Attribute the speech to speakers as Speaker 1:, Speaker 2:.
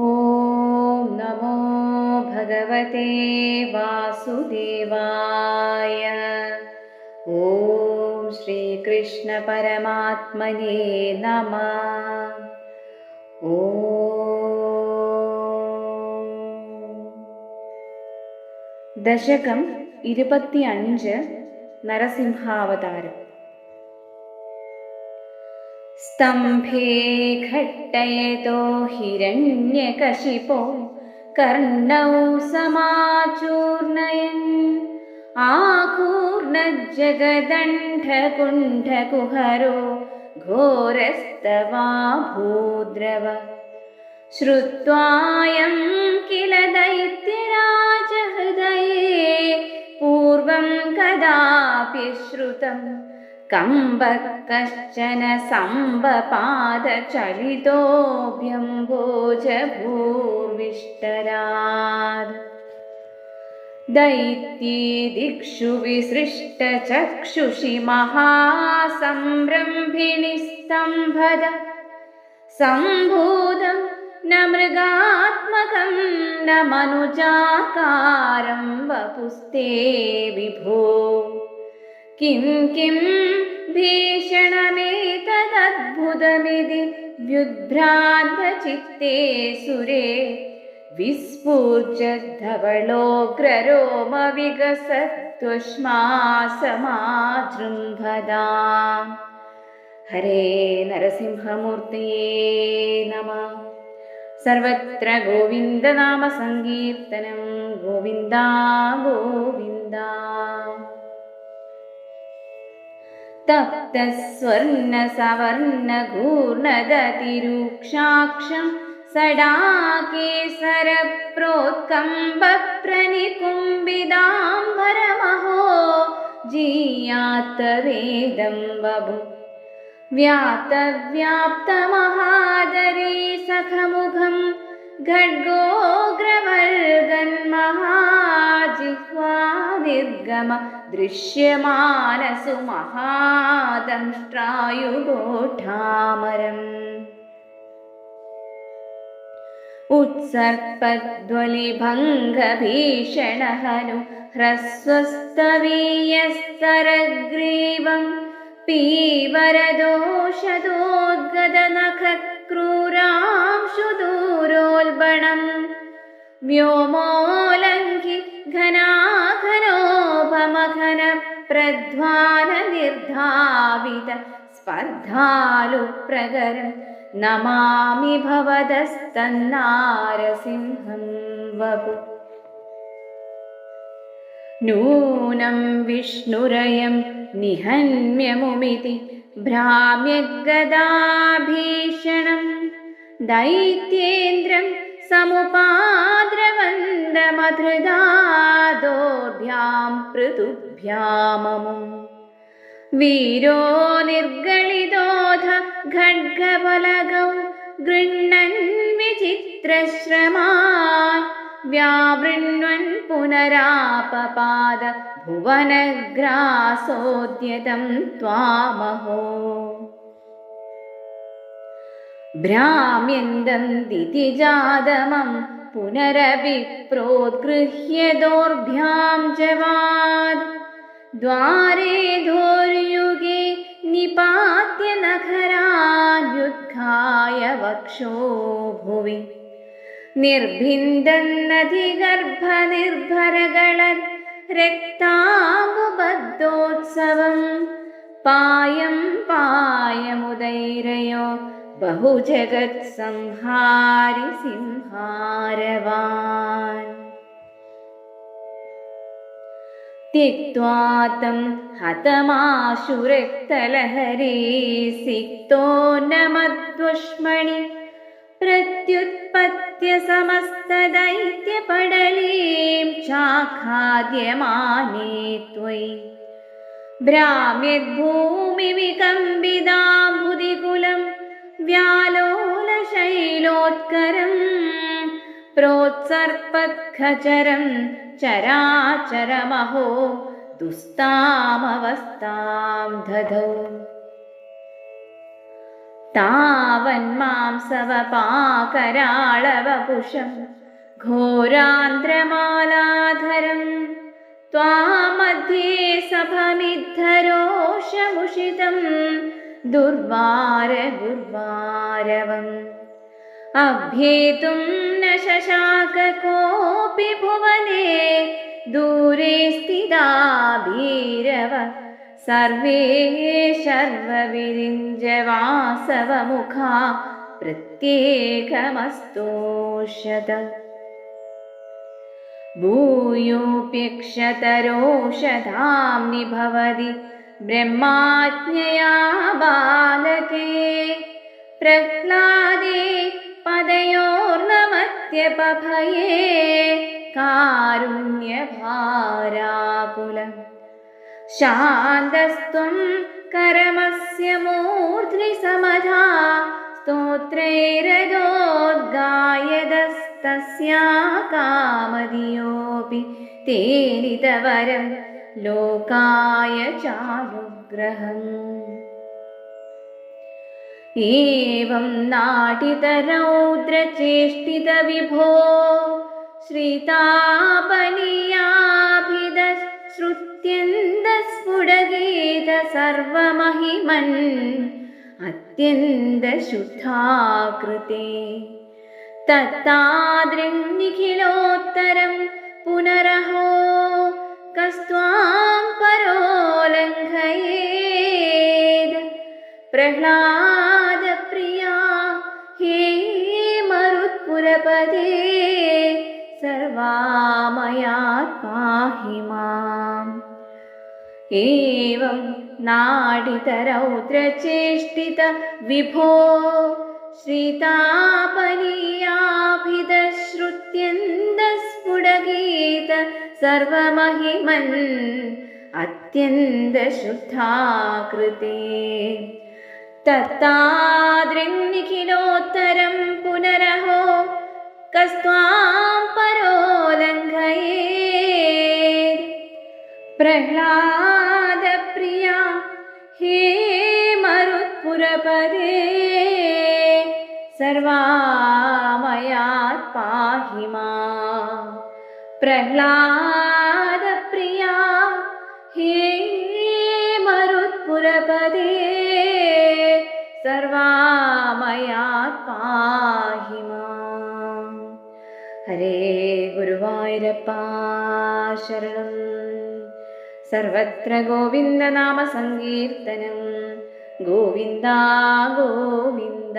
Speaker 1: ॐ नमो भगवते वासुदेवाय। ॐ श्रीकृष्णपरमात्मने नमः। ॐ। दशकम् इरुपत्यञ्च नरसिंहावतारम् स्तम्भे घट्टयतो हिरण्यकशिपो कर्णौ समाचूर्णयन् आकूर्णजगदण्ठकुण्ठकुहरो घोरस्तवा भूद्रव। श्रुत्वायं किल दैत्यराजहृदये पूर्वं कदापि श्रुतम् कम्बः कश्चन दैत्ये दिक्षु विसृष्टचक्षुषि महासम्रम्भिणिस्तम्भद सम्भूतं न मृगात्मकं न मनुजाकारं वपुस्ते विभो किं किं भीषणमेतदद्भुतमिति व्युद्भ्रान्तचित्ते सुरे विस्फूर्जद्धवलोग्ररोमविगसत्वश्मासमाजृम्भदा हरे नरसिंहमूर्तये नमः सर्वत्र गोविन्दनामसङ्कीर्तनं गोविन्दा गोविन्दा तप्तस्वर्णसवर्णघूर्णदतिरूक्षाक्षं सडाकेसरप्रोत्कम्बप्रनिकुम्बिदाम्बरमहो जीयात्तवेदं बभु व्यातव्याप्तमहादरे सखमुखं खड्गोग्रवर्गन्महाजिह्वा निर्गम दृश्यमानसु महादंष्ट्रायुगोठामरम् उत्सर्पद्वलिभङ्गभीषणहनु ह्रस्वस्तवीयस्तरग्रीवं पीवरदोषदोद्गदनखक्रूरांशुदूरोल्बणं व्योमोलङ्घि घनाघनोपमघनप्रध्वाननिर्धावित स्पर्धालुप्रगरं नमामि भवदस्तन्नारसिंहं वपु। नूनं विष्णुरयं निहन्म्यमुमिति भ्राम्यगदाभीषणं दैत्येन्द्रं समुपाद्रवन्दमधृदादोर्भ्यां पृथुभ्याममुम् वीरो निर्गलितोऽध खड्गबलगौ गृह्णन् विचित्रश्रमान् व्यावृण्वन् पुनरापपाद भुवनग्रासोद्यतं त्वामहो भ्राम्यन्दं दितिजादमं पुनरविप्रोद्गृह्य दोर्भ्यां जवाद्। द्वारे धोर्युगे निपात्य नखराद्युद्घाय वक्षो भुवि। निर्भिन्दन्नधिगर्भनिर्भरगळद् रक्तामुबद्धोत्सवं पायं पायमुदैरयो बहुजगत्संहारि सिंहारवान् त्यक्त्वा तं हतमाशुरक्तलहरे सिक्तो न मद्वष्मणि प्रत्युत्पत्य समस्तदैत्यपडलीं चाखाद्यमाने त्वयि भ्राम्यद्भूमिविकम्बिदाम्बुदिकुलं व्यालोलशैलोत्करं प्रोत्सर्पत्खचरं चराचरमहो दुस्तामवस्थां दधौ तावन्मांसवपाकराळवपुषं घोरान्द्रमालाधरं त्वामध्ये सभमिद्धरोषमुषितं दुर्वार दुर्वारवम् अभ्येतुं न शशाक कोऽपि भुवने दूरे स्थिता भीरव सर्वे शर्वविरिञ्जवासवमुखा प्रत्येकमस्तोषत भूयोऽप्यक्षतरोषधाम्नि भवति ब्रह्माज्ञया बालके प्रह्लादे पदयोर्नमत्यपभये कारुण्यभाराकुलम् शान्तस्त्वं करमस्य मूर्ध्नि समधा स्तोत्रैरदोद्गायदस्तस्या कामधियोऽपि ലോകായ ചാനുഗ്രഹം ഏവം നാടിതരൗദ്രചേഷ്ടിത വിഭോ ശ്രിതാപനീയാഭിതശ്രുത്യന്തസ്ഫുടഗീത സർവമഹിമൻ അത്യന്തശുദ്ധാകൃതേ തത്താദൃങ്ങിഖിലോത്തരം പുനരഹോ कस्त्वां परोलङ्घयेद्। प्रह्लादप्रिया हे मरुत्पुरपदे सर्वामयात् पाहि माम्। एवं नाडितरौद्रचेष्टित विभो श्रितापनीयाभिदश्रुत्यन्दस्फुटगीत सर्वमहिमन् अत्यन्तशुद्धाकृते। तत्तादृङ्निखिलोत्तरं पुनरहो कस्त्वां परोलङ्घयेत्। प्रह्लादप्रिया हे मरुत्पुरपदे सर्वामयात् पाहि माम् പ്രഹ്ലാദപ്രിയ ഹേ മരുത്പുരപദേ ഹരേ ഗുരുവായൂരപ്പ ശരണം. സർവത്ര ഗോവിന്ദനാമ സങ്കീർത്തനം. ഗോവിന്ദ ഗോവിന്ദ.